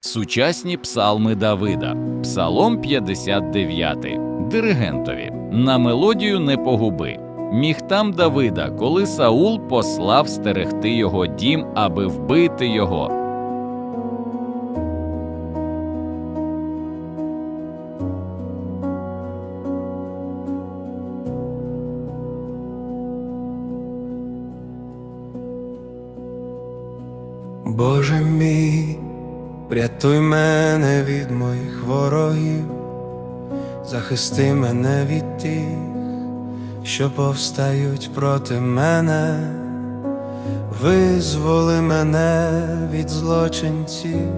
Сучасні псалми Давида, Псалом 59, диригентові. На мелодію не погуби. Міхтам Давида, коли Саул послав стерегти його дім, аби вбити його. Боже мій, врятуй мене від моїх ворогів, захисти мене від тих, що повстають проти мене, визволи мене від злочинців,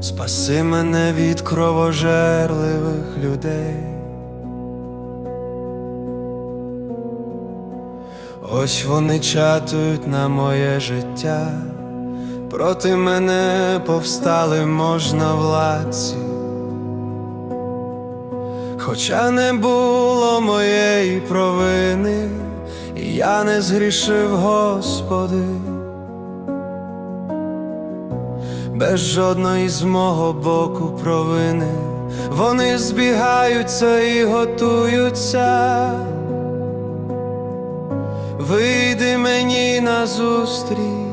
спаси мене від кровожерливих людей. Ось вони чатують на моє життя. Проти мене повстали можновладці, хоча не було моєї провини, і я не згрішив, Господи, без жодної з мого боку провини, вони збігаються і готуються. Вийди мені назустріч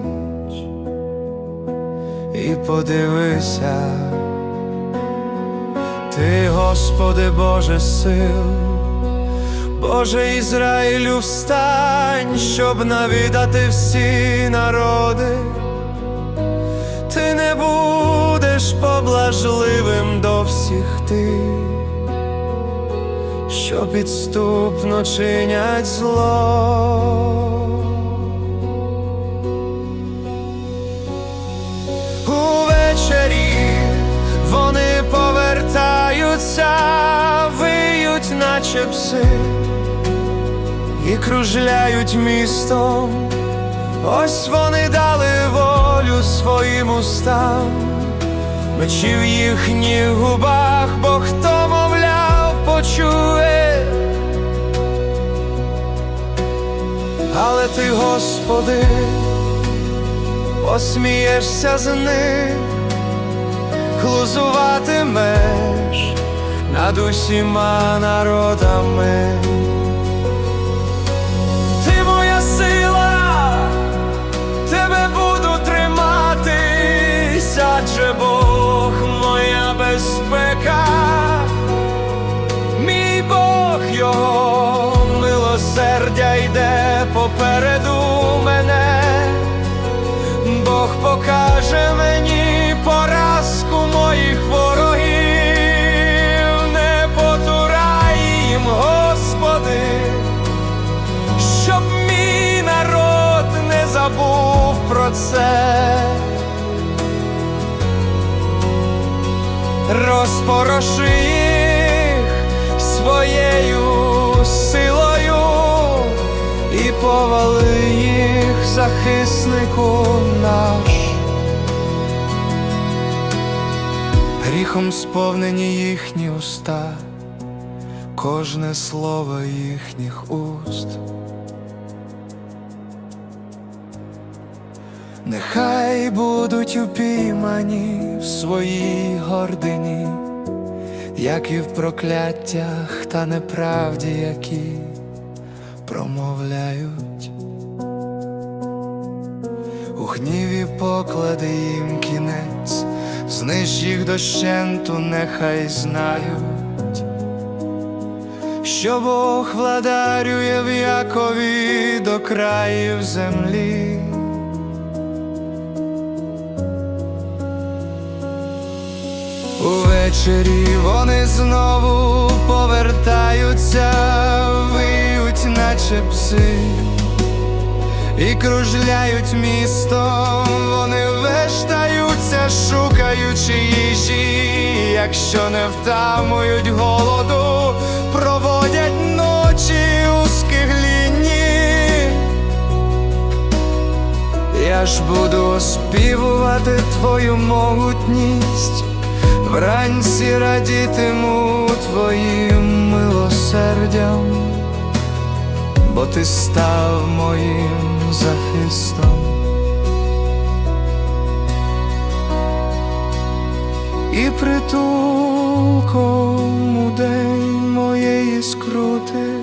і подивися, ти, Господи, Боже сил, Боже Ізраїлю, встань, щоб навідати всі народи, ти не будеш поблажливим до всіх тих, що підступно чинять зло. Наче пси, і кружляють містом. Ось вони дали волю своїм устам, мечі в їхніх губах, бо хто мовляв, почує. Але ти, Господи, посмієшся з них, глузуватимеш над усіма народами. Ти моя сила, тебе буду триматись, адже Бог моя безпека, мій Бог його милосердя йде попереду мене. Бог покаже мені про це. Розпороши їх своєю силою і повали їх, захиснику наш. Гріхом сповнені їхні уста, кожне слово їхніх уст. Нехай будуть упіймані в своїй гордині, як і в прокляттях та неправді, які промовляють. У гніві поклади їм кінець, знищ їх дощенту, нехай знають, що Бог владарює в Якові до країв землі. Увечері вони знову повертаються, виють, наче пси, і кружляють містом, вони вештаються, шукаючи їжі, якщо не втамують голоду, проводять ночі у скиглінні. Я ж буду оспівувати твою могутність, вранці радітиму твоїм милосердям, бо ти став моїм захистом. і притулком у день моєї скрути.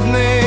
Співати,